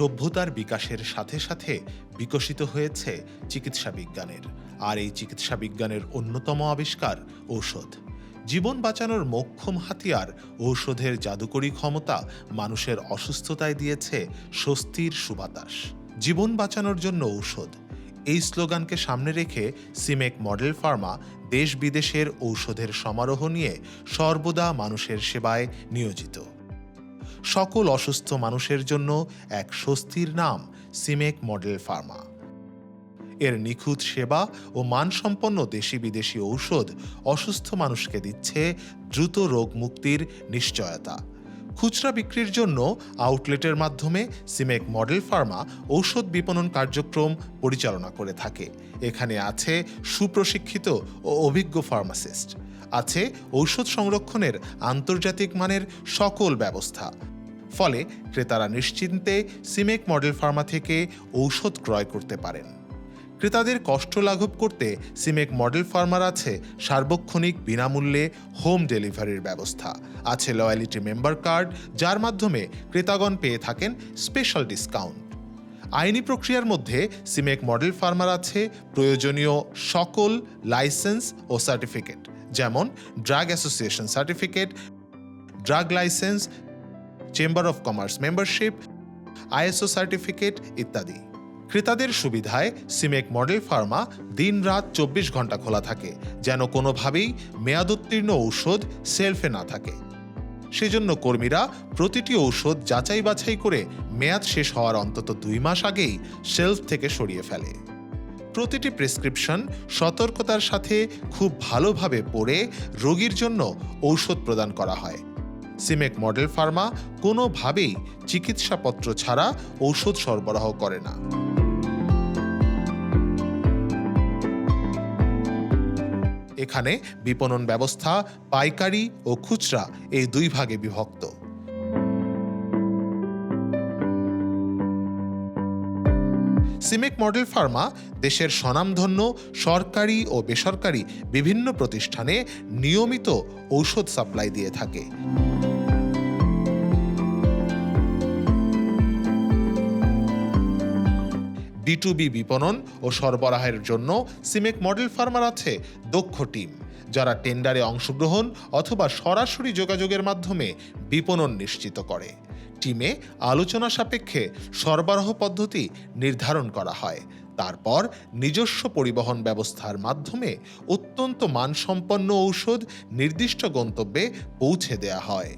সভ্যতার বিকাশের সাথে সাথে বিকশিত হয়েছে চিকিৎসা বিজ্ঞানের। আর এই চিকিৎসা বিজ্ঞানের অন্যতম আবিষ্কার ঔষধ। জীবন বাঁচানোর মোক্ষম হাতিয়ার ঔষধের জাদুকরী ক্ষমতা মানুষের অসুস্থতায় দিয়েছে স্বস্তির সুবাতাস। জীবন বাঁচানোর জন্য ঔষধ। এই স্লোগানকে সামনে রেখে সিমেক মডেল ফার্মা দেশ বিদেশের ঔষধের সমারোহ নিয়ে সর্বদা মানুষের সেবায় নিয়োজিত। সকল অসুস্থ মানুষের জন্য এক স্বস্তির নাম, সিমেক মডেল ফার্মা। এর নিখুঁত সেবা ও মানসম্পন্ন দেশি বিদেশি ঔষধ অসুস্থ মানুষকে দিচ্ছে দ্রুত রোগ মুক্তির নিশ্চয়তা। খুচরা বিক্রির জন্য আউটলেটের মাধ্যমে সিমেক মডেল ফার্মা ঔষধ বিপণন কার্যক্রম পরিচালনা করে থাকে। এখানে আছে সুপ্রশিক্ষিত ও অভিজ্ঞ ফার্মাসিস্ট। আছে ঔষধ সংরক্ষণের আন্তর্জাতিক মানের সকল ব্যবস্থা। ফলে ক্রেতারা নিশ্চিন্তে সিমেক মডেল ফার্মা থেকে ঔষধ ক্রয় করতে পারেন। ক্রেতাদের কষ্ট লাঘব করতে সিমেক মডেল ফার্মার আছে সার্বক্ষণিক বিনামূল্যে হোম ডেলিভারির ব্যবস্থা। আছে লয়ালিটি মেম্বার কার্ড, যার মাধ্যমে ক্রেতাগণ পেয়ে থাকেন স্পেশাল ডিসকাউন্ট। আইনি প্রক্রিয়ার মধ্যে সিমেক মডেল ফার্মার আছে প্রয়োজনীয় সকল লাইসেন্স ও সার্টিফিকেট, যেমন drug association certificate, drug licence chamber of commerce membership ISO certificate ইত্যাদি। ক্রেতাদের সুবিধায় সিমেক মডেল ফার্মা দিন রাত চব্বিশ ঘণ্টা খোলা থাকে, যেন কোনোভাবেই মেয়াদোত্তীর্ণ ঔষধ সেলফে না থাকে। সেজন্য কর্মীরা প্রতিটি ঔষধ যাচাই বাছাই করে মেয়াদ শেষ হওয়ার অন্তত দুই মাস আগেই শেলফ থেকে সরিয়ে ফেলে। প্রতিটি প্রেসক্রিপশন সতর্কতার সাথে খুব ভালোভাবে পড়ে রোগীর জন্য ঔষধ প্রদান করা হয়। সিমেক মডেল ফার্মা কোনোভাবেই চিকিৎসাপত্র ছাড়া ঔষধ সরবরাহ করে না। এখানে বিপণন ব্যবস্থা, পাইকারি ও খুচরা এই দুই ভাগে বিভক্ত। সিমেক মডেল ফার্মা দেশের স্বনামধন্য সরকারি ও বেসরকারি বিভিন্ন প্রতিষ্ঠানে নিয়মিত ঔষধ সাপ্লাই দিয়ে থাকে। বিটুবি বিপণন ও সরবরাহের জন্য সিমেক মডেল ফার্মার আছে দক্ষ টিম, যারা টেন্ডারে অংশগ্রহণ অথবা সরাসরি যোগাযোগের মাধ্যমে বিপণন নিশ্চিত করে। টিমে আলোচনা সাপেক্ষে সরবরাহ পদ্ধতি নির্ধারণ করা হয়। তারপর নিজস্ব পরিবহন ব্যবস্থার মাধ্যমে অত্যন্ত মানসম্পন্ন ঔষধ নির্দিষ্ট গন্তব্যে পৌঁছে দেয়া হয়।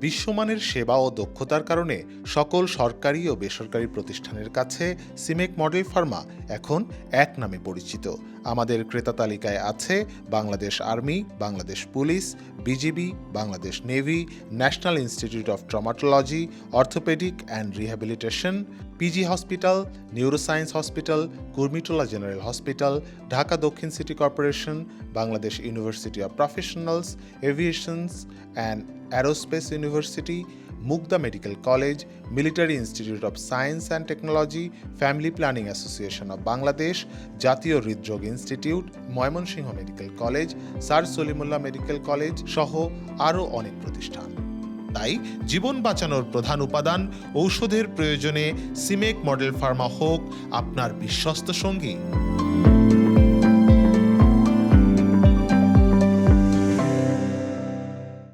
বিশ্বমানের সেবা ও দক্ষতার কারণে সকল সরকারি ও বেসরকারি প্রতিষ্ঠানের কাছে সিমেক মডেল ফার্মা এখন এক নামে পরিচিত। আমাদের ক্রেতা তালিকায় আছে Bangladesh army, Bangladesh police, BGB, Bangladesh navy, national institute of traumatology, orthopaedic and rehabilitation, PG hospital, neuroscience hospital, Kurmitola general hospital, Dhaka দক্ষিণ city corporation, Bangladesh university of professionals, aviations and aerospace university Mugda medical college military institute of science and technology family planning association of Bangladesh জাতীয় হৃদরোগ institute Mymensingh medical college sir Salimullah medical college সহ আরও অনেক প্রতিষ্ঠান। তাই জীবন বাঁচানোর প্রধান উপাদান ঔষধের প্রয়োজনে সিমেক মডেল ফার্মা হোক, আপনার বিশ্বস্ত সঙ্গী।